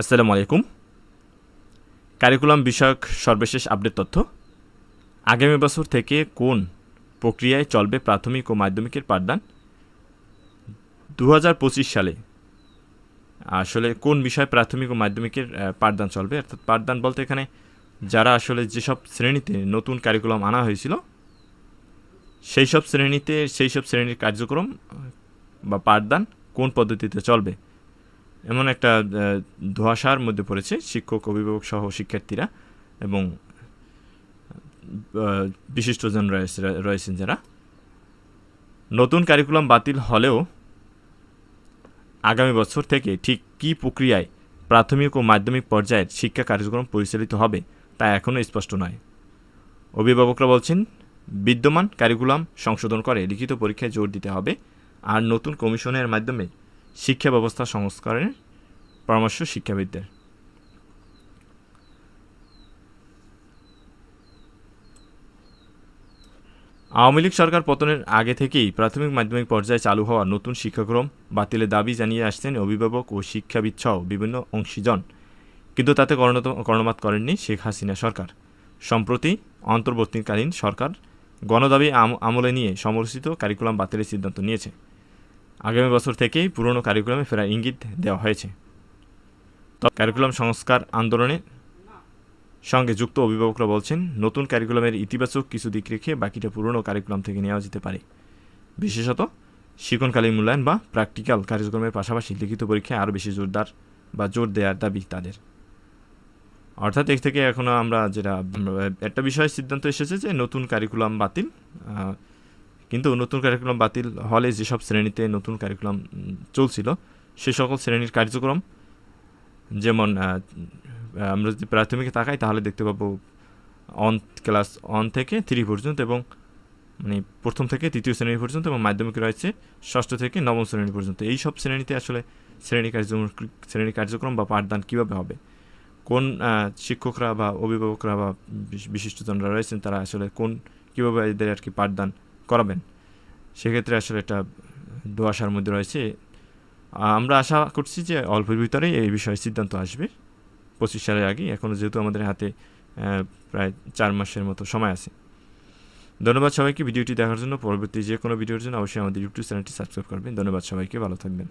আসসালামু আলাইকুম। কারিকুলাম বিষয়ক সর্বশেষ আপডেট তথ্য। আগামী বছর থেকে কোন প্রক্রিয়ায় চলবে প্রাথমিক ও মাধ্যমিকের পাঠদান? দু হাজার পঁচিশ সালে আসলে কোন বিষয়ে প্রাথমিক ও মাধ্যমিকের পাঠদান চলবে? অর্থাৎ পাঠদান বলতে এখানে যারা আসলে যেসব শ্রেণীতে নতুন কারিকুলাম আনা হয়েছিল সেই সব শ্রেণীতে সেই সব শ্রেণির কার্যক্রম বা পাঠদান কোন পদ্ধতিতে চলবে? এমন একটা ধোঁয়াশার মধ্যে পড়েছে শিক্ষক, অভিভাবক সহ শিক্ষার্থীরা এবং বিশিষ্টজন রয়েছে, রয়েছেন যারা। নতুন কারিকুলাম বাতিল হলেও আগামী বছর থেকে ঠিক কী প্রক্রিয়ায় প্রাথমিক ও মাধ্যমিক পর্যায়ের শিক্ষা কার্যক্রম পরিচালিত হবে তা এখনও স্পষ্ট নয়। অভিভাবকরা বলছেন, বিদ্যমান কারিকুলাম সংশোধন করে লিখিত পরীক্ষায় জোর দিতে হবে, আর নতুন কমিশনের মাধ্যমে শিক্ষা ব্যবস্থা সংস্কারের পরামর্শ শিক্ষাবিদদের। আওয়ামী লীগ সরকার পতনের আগে থেকেই প্রাথমিক মাধ্যমিক পর্যায়ে চালু হওয়া নতুন শিক্ষাক্রম বাতিলের দাবি জানিয়ে আসছেন অভিভাবক ও শিক্ষাবিদ সহ বিভিন্ন অংশীজন। কিন্তু তাতে কর্ণপাত করেননি শেখ হাসিনা সরকার। সম্প্রতি অন্তর্বর্তীকালীন সরকার গণদাবি আমলে নিয়ে সমরচিত কারিকুলাম বাতিলের সিদ্ধান্ত নিয়েছে। আগামী বছর থেকেই পুরনো কারিকুলামে ফেরার ইঙ্গিত দেওয়া হয়েছে। তবে কারিকুলাম সংস্কার আন্দোলনের সঙ্গে যুক্ত অভিভাবকরা বলছেন, নতুন কারিকুলামের ইতিবাচক কিছু দিক রেখে বাকিটা পুরনো কারিকুলাম থেকে নেওয়া যেতে পারে। বিশেষত শিক্ষণকালীন মূল্যায়ন বা প্র্যাকটিক্যাল কার্যক্রমের পাশাপাশি লিখিত পরীক্ষায় আরও বেশি জোরদার বা জোর দেওয়ার দাবি তাদের। অর্থাৎ এর থেকে এখনও আমরা যেটা, একটা বিষয়ে সিদ্ধান্ত এসেছে যে নতুন কারিকুলাম বাতিল কিন্তু নতুন কারিকুলাম বাতিল হলে যেসব শ্রেণীতে নতুন কারিকুলাম চলছিল, সে সকল শ্রেণির কার্যক্রম, যেমন আমরা যদি প্রাথমিকে তাকাই, তাহলে দেখতে পাবো অন ক্লাস অন থেকে থ্রি পর্যন্ত এবং মানে প্রথম থেকে তৃতীয় শ্রেণি পর্যন্ত এবং মাধ্যমিকে রয়েছে ষষ্ঠ থেকে নবম শ্রেণি পর্যন্ত। এই সব শ্রেণীতে আসলে শ্রেণি কার্যক্রম শ্রেণি কার্যক্রম বা পাঠদান কীভাবে হবে? কোন শিক্ষকরা বা অভিভাবকরা বা বিশিষ্টজনরা রয়েছেন, তারা আসলে কোন, কীভাবে এদের আর কি পাঠদান করাবেন। সেক্ষেত্রে আসলে একটা দোয়াশার মধ্যে রয়েছে। আমরা আশা করছি যে অল্পের ভিতরেই এই বিষয়ে সিদ্ধান্ত আসবে। পঁচিশ সালের আগে এখনও যেহেতু আমাদের হাতে প্রায় চার মাসের মতো সময় আছে। ধন্যবাদ সবাইকে। ভিডিওটি দেখার জন্য পরবর্তী যে কোনো ভিডিওর জন্য অবশ্যই আমাদের ইউটিউব চ্যানেলটি সাবস্ক্রাইব করবেন। ধন্যবাদ সবাইকে। ভালো থাকবেন।